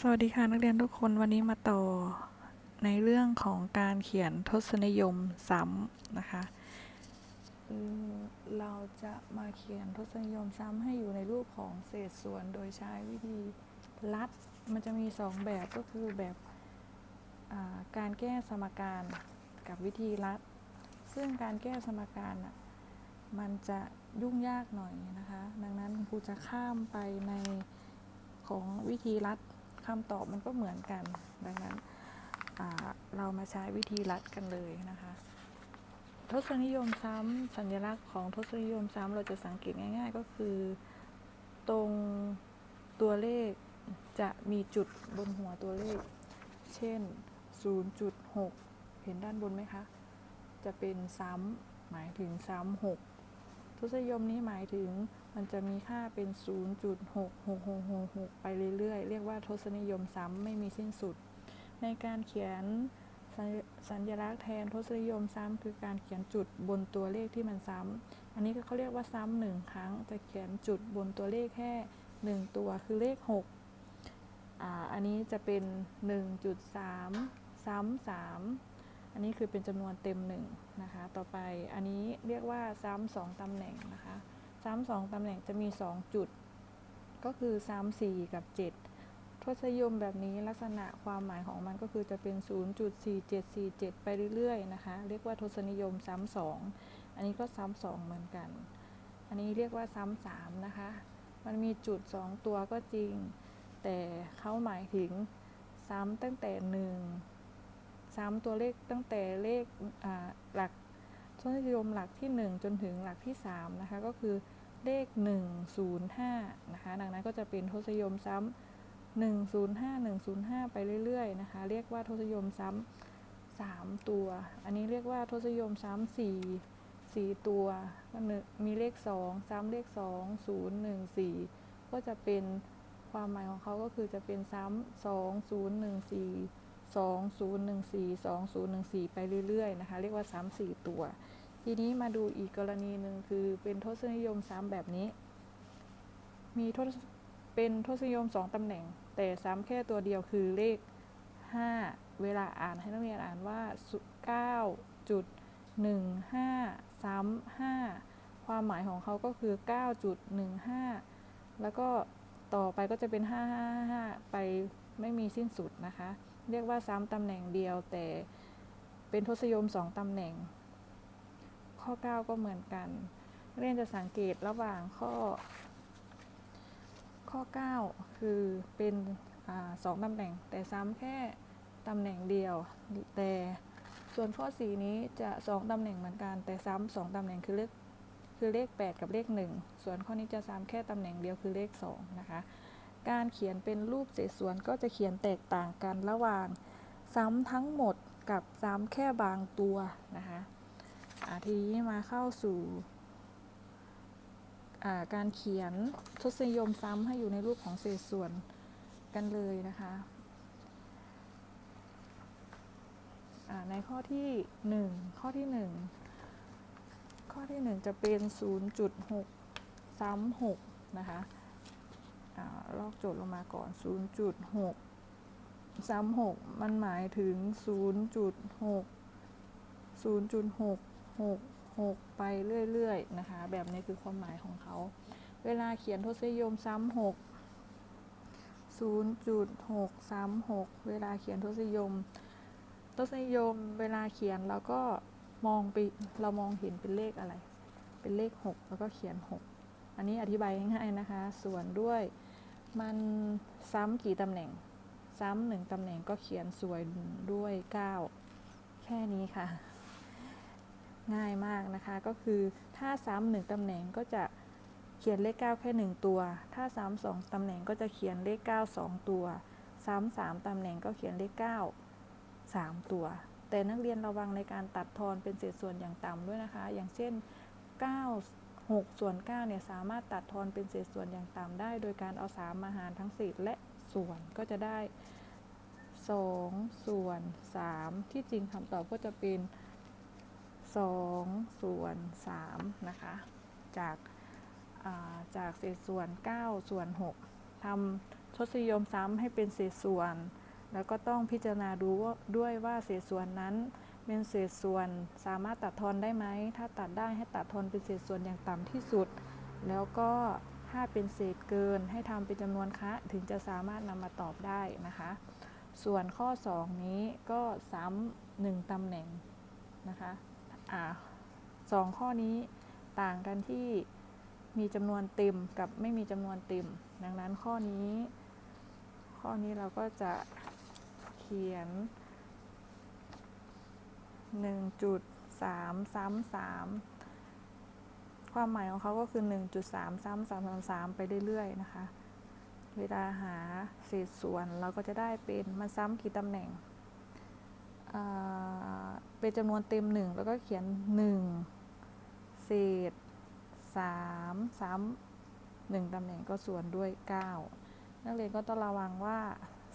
สวัสดีค่ะนักเรียนทุกคนวันนี้มาต่อในเรื่องของการเขียนทศนิยมซ้ำนะคะ เราจะมาเขียนทศนิยมซ้ำให้อยู่ในรูปของเศษส่วนโดยใช้วิธีลัด มันจะมีสองแบบก็คือแบบาการแก้สมการกับวิธีลัด ซึ่งการแก้สมการอะมันจะยุ่งยากหน่อยนะคะ ดังนั้นคุณครูจะข้ามไปในของวิธีลัด คำตอบมันก็เหมือนกัน ดังนั้นเรามาใช้วิธีลัดกันเลยนะคะ ทศนิยมซ้ำสัญลักษณ์ของทศนิยมซ้ำเราจะสังเกตง่าย ๆ ก็คือ ตรงตัวเลขจะมีจุดบนหัวตัวเลข เช่น 0.6 เห็นด้านบนไหมคะ จะเป็นซ้ำหมายถึงซ้ำ6 ทศนิยมนี้หมายถึงมันจะมีค่าเป็น 0.6666 ไปเรื่อยๆ เรียกว่าทศนิยมซ้ำไม่มีสิ้นสุด ในการเขียนสัญสัญลักษณ์แทนทศนิยมซ้ำคือการเขียนจุดบนตัวเลขที่มันซ้ำ อันนี้เขาเรียกว่าซ้ำหนึ่งครั้ง จะเขียนจุดบนตัวเลขแค่หนึ่งตัวคือเลข6อ่าอันนี้จะเป็น 1.3 ซ้ำ3 อันนี้คือเป็นจำนวนเต็มหนึ่งนะคะ ต่อไปอันนี้เรียกว่าซ้ำสองตำแหน่งนะคะ ซ้ำสองตำแหน่งจะมี 2 จุด ก็คือซ้ำ4กับ 7 ทศนิยมแบบนี้ลักษณะความหมายของมันก็คือจะเป็น 0.4747 ไปเรื่อยๆนะคะ เรียกว่าทศนิยมซ้ำสอง อันนี้ก็ซ้ำสองเหมือนกัน อันนี้เรียกว่าซ้ำสามนะคะ มันมีจุด 2 ตัวก็จริง แต่เขาหมายถึงซ้ำตั้งแต่ 1 ซ้ำตัวเลขตั้งแต่เลขหลักทศนิยมหลักที่ 1 จนถึงหลักที่3นะคะก็คือเลข 105นะคะดังนั้นก็จะเป็นทศนิยมซ้ำ105 105 ไปเรื่อยๆนะคะเรียกว่าทศนิยมซ้ำ3ตัว อันนี้เรียกว่าทศนิยมซ้ำ4 4 ตัวก็มีเลข 2 ซ้ำเลข 2 0 1 4 ก็จะเป็นความหมายของเขาก็คือจะเป็นซ้ำ2 0 1 4 2014 2014 ไปเรื่อยๆ นะคะ เรียกว่าซ้ำ4ตัว ทีนี้มาดูอีกกรณีหนึ่งคือเป็นทศนิยมซ้ำแบบนี้ มีทศเป็นทศนิยม 2 ตำแหน่ง แต่ซ้ำแค่ตัวเดียวคือเลข 5 เวลาอ่านให้นักเรียนอ่านว่า 9.15 ซ้ำ 5 ความหมายของเขาก็คือ 9.15 แล้วก็ต่อไปก็จะเป็น 555 ไปไม่มีสิ้นสุดนะคะ เรียกว่าซ้ำตำแหน่งเดียว แต่เป็นทศนิยม2ตำแหน่ง ข้อ 9 ก็เหมือนกัน เรียนจะสังเกตระหว่างข้อ ข้อ 9 คือเป็นอสองตำแหน่ง แต่ซ้ำแค่ตำแหน่งเดียว แต่ส่วนข้อ 4 นี้จะ2ตำแหน่งเหมือนกัน แต่ซ้ำสองตำแหน่งคือเลขคือเลข 8 กับเลข 1 ส่วนข้อนี้จะซ้ำแค่ตำแหน่งเดียวคือเลข 2 นะคะ การเขียนเป็นรูปเศษส่วนก็จะเขียนแตกต่างกันระหว่าง ซ้ำทั้งหมดกับซ้ำแค่บางตัวนะคะทีนี้มาเข้าสู่การเขียนทศนิยมซ้ำให้อยู่ในรูปของเศษส่วนกันเลยนะคะในข้อที่ 1 ข้อที่ 1 ข้อที่ 1 จะเป็น 0.6 ซ้ำ6นะคะ ลอกโจทย์ลงมาก่อน 0.6 ซ้ำ6มันหมายถึง 0.6 0.666 ไปเรื่อยๆ นะคะ แบบนี้คือความหมายของเขา เวลาเขียนทศนิยมซ้ำ6 0.6 ซ้ำ6เวลาเขียนทศนิยม ทศนิยมเวลาเขียนเราก็มองไปเรามองเห็นเป็นเลขอะไร เป็นเลข 6 แล้วก็เขียน 6 อันนี้อธิบายง่ายๆนะคะ ส่วนด้วย มันซ้ำกี่ตำแหน่ง ซ้ำหนึ่งตำแหน่งก็เขียนสวนด้วย 9 แค่นี้ค่ะ ง่ายมากนะคะก็คือถ้าซ้ำหนึ่งตำแหน่งก็จะเขียนเลข 9 แค่ 1 ตัว ถ้าซ้ำสองตำแหน่งก็จะเขียนเลข 9 2 ตัว ซ้ำสามตำแหน่งก็เขียนเลข 9 3 ตัว แต่นักเรียนระวังในการตัดทอนเป็นเศษส่วนอย่างต่ำด้วยนะคะ อย่างเช่น 9 6 ส่วน9เนี่ยสามารถตัดทอนเป็นเศษส่วนอย่างต่ำได้ โดยการเอา 3 มาหารทั้งเศษและส่วนก็จะได้ 2 ส่วน 3 ที่จริงคำตอบก็จะเป็น 2 ส่วน 3 นะคะ จากาจากเศษส่วน 9 ส่วน 6ทำทศนิยมซ้ำให้เป็นเศษส่วน แล้วก็ต้องพิจารณาดูว่าด้วยว่าเศษส่วนนั้น เป็นเศษส่วนสามารถตัดทอนได้ไหม ถ้าตัดได้ให้ตัดทอนเป็นเศษส่วนอย่างต่ำที่สุด แล้วก็ถ้าเป็นเศษเกินให้ทำเป็นจำนวนคะ ถึงจะสามารถนำมาตอบได้นะคะ ส่วนข้อ 2 นี้ก็ซ้ำหนึ่งตำแหน่งนะคะอ่าสองข้อนี้ต่างกันที่มีจำนวนเต็มกับไม่มีจำนวนเต็ม ดังนั้นข้อนี้ ข้อนี้เราก็จะเขียน 1.3ซ้ำ3ความหมายของเขาก็คือ 1.3 ซ้ำ3 3 3 ไปเรื่อยๆ นะคะ เวลาหาเศษส่วนเราก็จะได้เป็นมันซ้ำกี่ตำแหน่ง เป็นจำนวนเต็ม 1 แล้วก็เขียน 1 เศษ3ซ้ำ1ตำแหน่งก็ส่วนด้วย 9 นักเรียนก็ต้องระวังว่า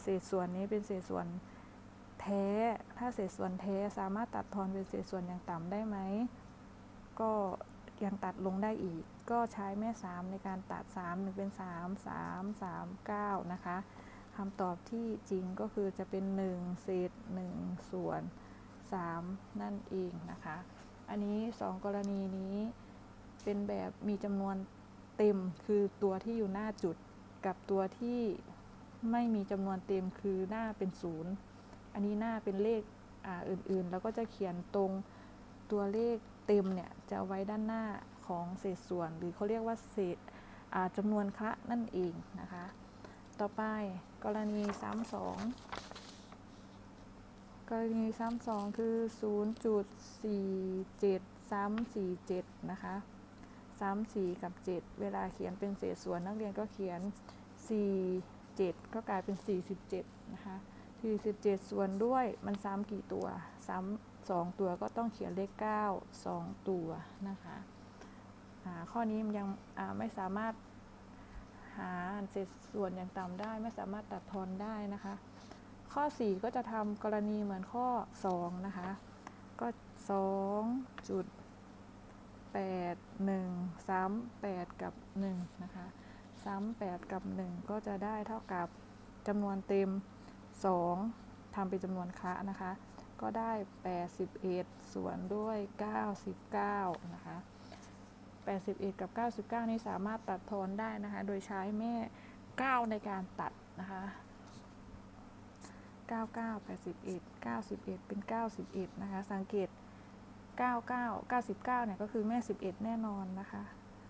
เศษส่วนนี้เป็นเศษส่วน แท้ ถ้าเศษส่วนแท้สามารถตัดทอนเป็นเศษส่วนอย่างต่ำได้ไหม ก็ยังตัดลงได้อีก ก็ใช้แม่ 3 ในการตัด 3 1 เป็น 3 3 3 9 นะคะคำตอบที่จริงก็คือจะเป็น 1 เศษ 1 ส่วน 3 นั่นเองนะคะ อันนี้ 2 กรณีนี้เป็นแบบมีจำนวนเต็มคือตัวที่อยู่หน้าจุดกับตัวที่ไม่มีจำนวนเต็มคือหน้าเป็นศูนย์ นนี้หน้าเป็นเลขอ่าอื่นๆ แล้วก็จะเขียนตรงตัวเลขเต็มเนี่ยจะไว้ด้านหน้าของเศษส่วน หรือเขาเรียกว่าเศษจำนวนคละนั่นเองนะคะ ต่อไปกรณีซ้ำสองกรณีซ้ำสองคือ 0.47ซ้ำ47นะคะซ้ำ4กับ 7 เวลาเขียนเป็นเศษส่วนนักเรียนก็เขียน 4 7 ก็กลายเป็น 47 นะคะ 47 ส่วนด้วยมันซ้ำกี่ตัว ซ้ำ2ตัวก็ต้องเขียนเลข 9 2 ตัวนะคะอ่าข้อนี้มันยังไม่สามารถหาเศษส่วนอย่างต่ำได้ ไม่สามารถตัดทอนได้นะคะ ข้อ 4 ก็จะทำกรณีเหมือนข้อ 2 นะคะ ก็ 2 จุด 8 1 ซ้ำ8กับ 1 นะคะ ซ้ำ8กับ 1 ก็จะได้เท่ากับจำนวนเต็ม 2ทำเป็นจำนวนคะนะคะ ก็ได้ 81 ส่วนด้วย 99 นะคะ 81 กับ 99 นี้สามารถตัดทอนได้นะคะ โดยใช้แม่ 9 ในการตัดนะคะ 99 81 91 เป็น 91 นะคะ สังเกต 99 99 เนี่ยก็คือแม่ 11 แน่นอนนะคะ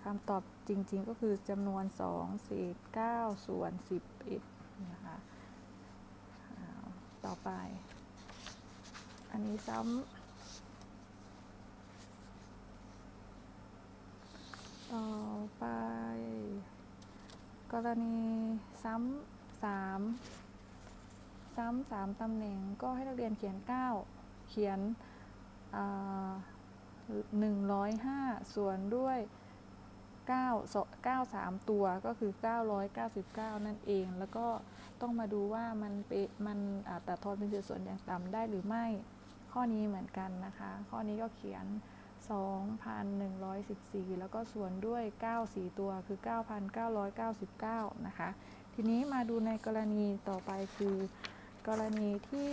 คำตอบจริงๆก็คือจำนวน2เศษ9ส่วน11นะคะ ต่อไป อันนี้ซ้ำ ต่อไป กรณีซ้ำสามซ้ำสามตำแหน่งก็ให้นักเรียนเขียน 9 เขียนหนึ่งร้อยห้าส่วนด้วย 9 9 3 ตัวก็คือ 999 นั่นเอง แล้วก็ต้องมาดูว่ามันเป็นมันอาตัดทอนเป็นเศษส่วนอย่างต่ำได้หรือไม่ ข้อนี้เหมือนกันนะคะ ข้อนี้ก็เขียน 2,114 แล้วก็ส่วนด้วย 9 4 ตัวคือ 9,999 นะคะ ทีนี้มาดูในกรณีต่อไปคือ กรณีที่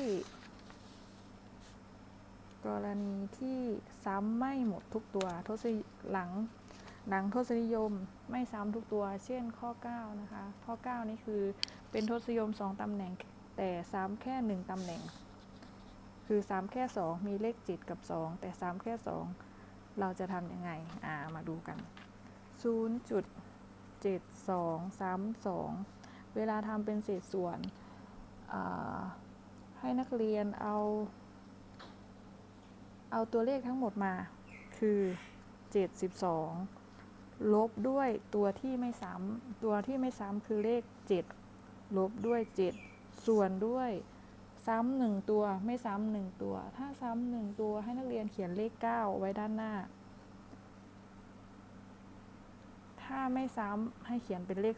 กรณีที่ซ้ำไม่หมดทุกตัวทศนิหลัง หลังทศนิยมไม่ซ้ำทุกตัว เช่นข้อ 9 นะคะ ข้อ 9 นี่คือเป็นทศนิยม 2 ตำแหน่ง แต่ซ้ำแค่ 1 ตำแหน่ง คือซ้ำแค่ 2 มีเลข 7 กับ 2 แต่ซ้ำแค่ 2 เราจะทำยังไง อ่า มาดูกัน 0.72ซ้ำ2เวลาทำเป็นเศษส่วน ให้นักเรียนเอา เอาตัวเลขทั้งหมดมา คือ 72 ลบด้วยตัวที่ไม่ซ้ำตัวที่ไม่ซ้ำคือเลข 7 ลบด้วย 7 ส่วนด้วยซ้ำหนึ่งตัวไม่ซ้ำหนึ่งตัว ถ้าซ้ำหนึ่งตัวให้นักเรียนเขียนเลข 9 ไว้ด้านหน้า ถ้าไม่ซ้ำให้เขียนเป็นเลข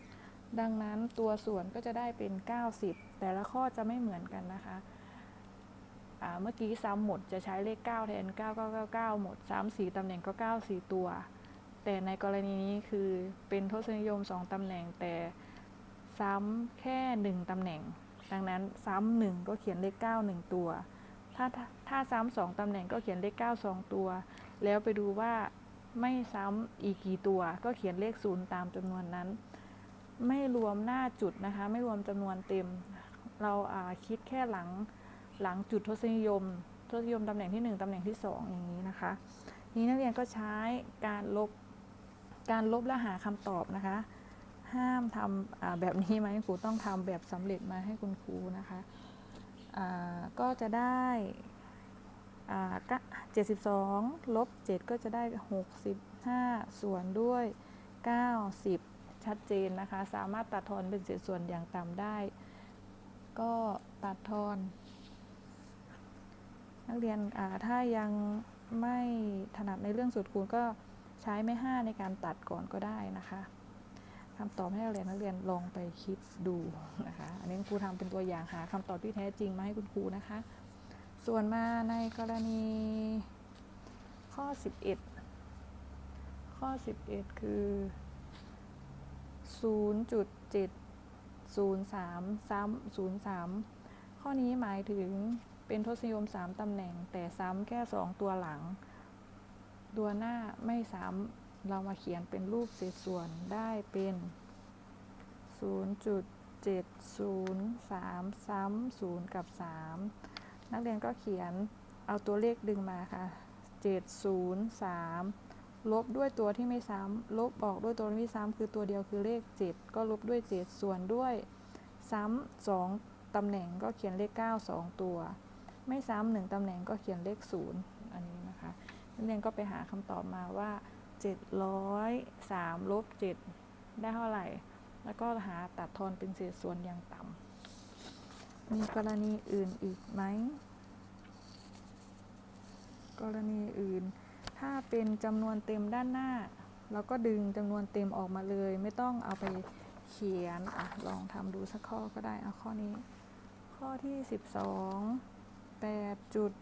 0 ดังนั้นตัวส่วนก็จะได้เป็น 90 แต่ละข้อจะไม่เหมือนกันนะคะเมื่อกี้ซ้ำหมดจะใช้เลข 9 แทน 9999 หมดซ้ำ4ตำแหน่งก็ 94 ตัว แต่ในกรณีนี้คือเป็นทศนิยม 2 ตำแหน่งแต่ซ้ำแค่หนึ่งตำแหน่ง ดังนั้นซ้ำหนึ่งก็เขียนเลขเก้าหนึ่งตัว ถ้าถ้าซ้ำสองตำแหน่งก็เขียนเลขเก้าสองตัว แล้วไปดูว่าไม่ซ้ำอีกกี่ตัว ก็เขียนเลขศูนย์ตามจำนวนนั้น ไม่รวมหน้าจุดนะคะ ไม่รวมจำนวนเต็ม เราคิดแค่หลังหลังจุดทศนิยม ทศนิยมตำแหน่งที่หนึ่งตำแหน่งที่สองอย่างนี้นะคะนี้นักเรียนก็ใช้การลบ การลบและหาคำตอบนะคะ ห้ามทำอ่าแบบนี้ไหมครูต้องทำแบบสำเร็จมาให้คุณครูนะคะก็จะได้อ่าก็72ลบ7ก็จะได้ 65 ส่วนด้วย 90 ชัดเจนนะคะ สามารถตัดทอนเป็นเศษส่วนอย่างต่ำได้ ก็ตัดทอน นักเรียนถ้ายังไม่ถนัดในเรื่องสูตรคูณก็ ใช้ไม่ห้าในการตัดก่อนก็ได้นะคะคำตอบให้นักเรียนนักเรียนลองไปคิดดูนะคะ อันนี้ครูทำเป็นตัวอย่างหาคำตอบที่แท้จริงมาให้คุณครูนะคะ ส่วนมาในกรณีข้อ 11 ข้อ 11 คือ 0.703 ซ้ำ03 ข้อนี้หมายถึงเป็นทศนิยม 3 ตำแหน่งแต่ซ้ำแค่ 2 ตัวหลัง ตัวหน้าไม่ซ้ำเรามาเขียนเป็นรูปเศษส่วนได้เป็น 0.703 ซ้ำ0กับ 3 นักเรียนก็เขียนเอาตัวเลขดึงมาค่ะ 703 ลบด้วยตัวที่ไม่ซ้ำ ลบออกด้วยตัวที่ไม่ซ้ำคือตัวเดียวคือเลข 7 ก็ลบด้วย 7 ส่วนด้วย ซ้ำ 2 ตำแหน่งก็เขียนเลข 9 2 ตัว ไม่ซ้ำหนึ่งตำแหน่งก็เขียนเลข 0 อันนี้นะคะ นักเรียนก็ไปหาคำตอบมาว่า 703ลบ7ได้เท่าไหร่ แล้วก็หาตัดทอนเป็นเศษส่วนอย่างต่ำมีกรณีอื่นอีกไหม กรณีอื่น ถ้าเป็นจำนวนเต็มด้านหน้า เราก็ดึงจำนวนเต็มออกมาเลย ไม่ต้องเอาไปเขียนอะลองทำดูสักข้อก็ได้เอาข้อนี้ ข้อที่ 12 8จุด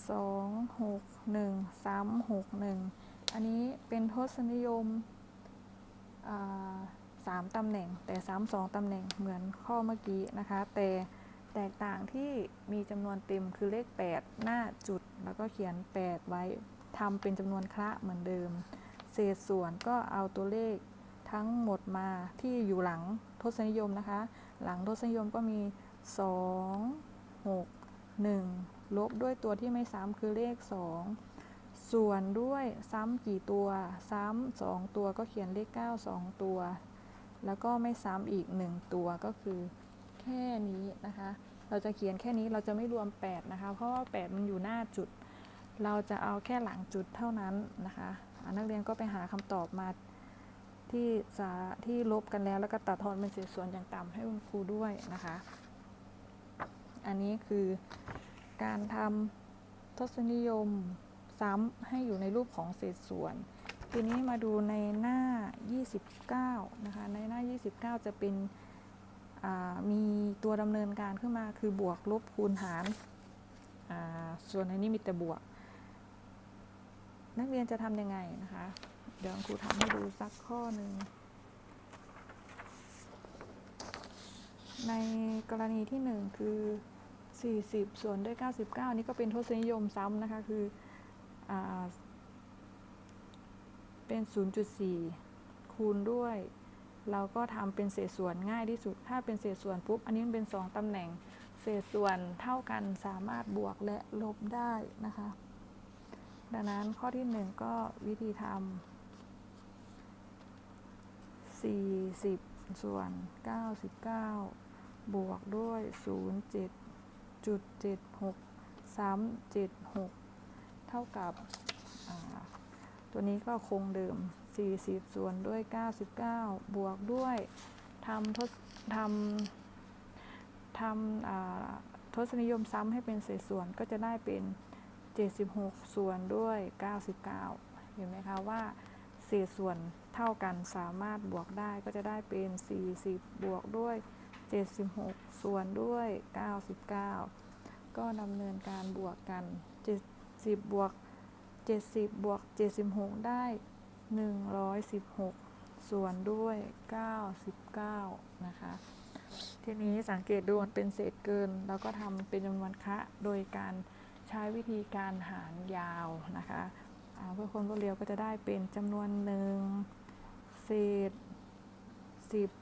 2 6 1 3 6 1อันนี้เป็นทศนิยมสามตำแหน่งแต่ซ้ำสองตำแหน่งเหมือนข้อเมื่อกี้นะคะ แต่แตกต่างที่มีจำนวนเต็มคือเลข 8 หน้าจุด แล้วก็เขียน 8 ไว้ทำเป็นจำนวนคละเหมือนเดิม เศษส่วนก็เอาตัวเลขทั้งหมดมาที่อยู่หลังทศนิยมนะคะ หลังทศนิยมก็มี 2 6 1 ลบด้วยตัวที่ไม่ซ้ำคือเลข 2 ส่วนด้วยซ้ำกี่ตัว ซ้ำสองตัวก็เขียนเลข 9 2 ตัว แล้วก็ไม่ซ้ำอีก 1 ตัวก็คือ แค่นี้นะคะ เราจะเขียนแค่นี้เราจะไม่รวม 8 นะคะ เพราะว่า 8 มันอยู่หน้าจุด เราจะเอาแค่หลังจุดเท่านั้นนะคะนักเรียนก็ไปหาคำตอบมาที่สาที่ลบกันแล้วแล้วก็ตัดทอนเป็นเศษส่วนอย่างต่ำให้คุณครูด้วยนะคะ อันนี้คือ การทำทศนิยมซ้ำให้อยู่ในรูปของเศษส่วน ทีนี้มาดูในหน้า 29 นะคะ ในหน้า 29 จะเป็นมีตัวดำเนินการขึ้นมาคือบวกลบคูณหารส่วนในนี้มีแต่บวก นักเรียนจะทำยังไงนะคะ เดี๋ยวครูทำให้ดูสักข้อหนึ่งในกรณีที่หนึ่งคือ 40 ส่วนด้วย 99 นี่ก็เป็นทศนิยมซ้ำนะคะ คืออเป็น 0.4 คูณด้วย เราก็ทำเป็นเศษส่วนง่ายที่สุด ถ้าเป็นเศษส่วนปุ๊บ อันนี้มันเป็น 2ตำแหน่ง เศษส่วนเท่ากันสามารถบวกและลบได้นะคะ ดังนั้นข้อที่ 1 ก็วิธีทำ40 ส่วน 99 บวกด้วย 07 จุด76ซ้ำ76เท่ากับตัวนี้ก็คงเดิม 40 ส่วนด้วย 99 บวกด้วยทำทศทำทำทศนิยมซ้ำให้เป็นเศษส่วนก็จะได้เป็น 76 ส่วนด้วย 99 เห็นไหมคะว่าเศษส่วนเท่ากันสามารถบวกได้ก็จะได้เป็น 40 บวกด้วย 76 ส่วนด้วย 99 ก็ดำเนินการบวกกัน 70 บวก 70 บวก 76 ได้ 116 ส่วนด้วย 99 นะคะ ทีนี้สังเกตดูมันเป็นเศษเกิน แล้วก็ทำเป็นจำนวนคะโดยการใช้วิธีการหารยาวนะคะเพื่อคนรวดเร็วก็จะได้เป็นจำนวนหนึ่งเศษ10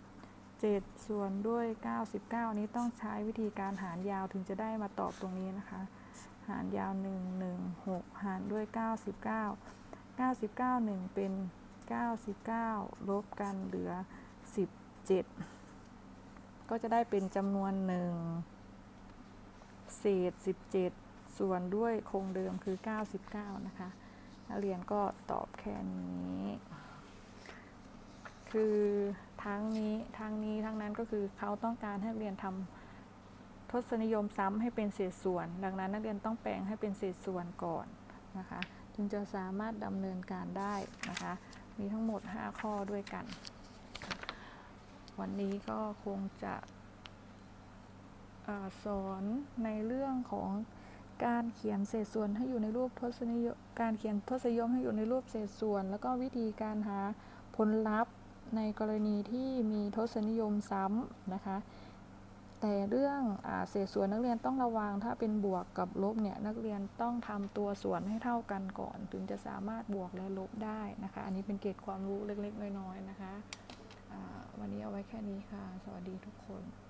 7 ส่วนด้วย 99 นี้ต้องใช้วิธีการหารยาวถึงจะได้มาตอบตรงนี้นะคะ หารยาว 1 1 6 หารด้วย 99 99 1 เป็น 99 ลบกันเหลือ 17 ก็จะได้เป็นจำนวนหนึ่งเศษ 17 ส่วนด้วยคงเดิมคือ 99 นะคะนักเรียนก็ตอบแค่นี้ คือ ทั้งนี้ทั้งนี้ทั้งนั้นก็คือเขาต้องการให้เรียนทำทศนิยมซ้ำให้เป็นเศษส่วน ดังนั้นนักเรียนต้องแปลงให้เป็นเศษส่วนก่อนนะคะ จึงจะสามารถดำเนินการได้นะคะ มีทั้งหมด 5 ข้อด้วยกัน วันนี้ก็คงจะอสอนในเรื่องของการเขียนเศษส่วนให้อยู่ในรูปทศนิยมการเขียนทศนิยมให้อยู่ในรูปเศษส่วน แล้วก็วิธีการหาผลลัพธ์ ในกรณีที่มีทศนิยมซ้ำนะคะ แต่เรื่องอเศษส่วนนักเรียนต้องระวังถ้าเป็นบวกกับลบเนี่ยนักเรียนต้องทำตัวส่วนให้เท่ากันก่อน ถึงจะสามารถบวกและลบได้นะคะ อันนี้เป็นเกร็ดความรู้เล็กๆ น้อยๆนะคะ วันนี้เอาไว้แค่นี้ค่ะ สวัสดีทุกคน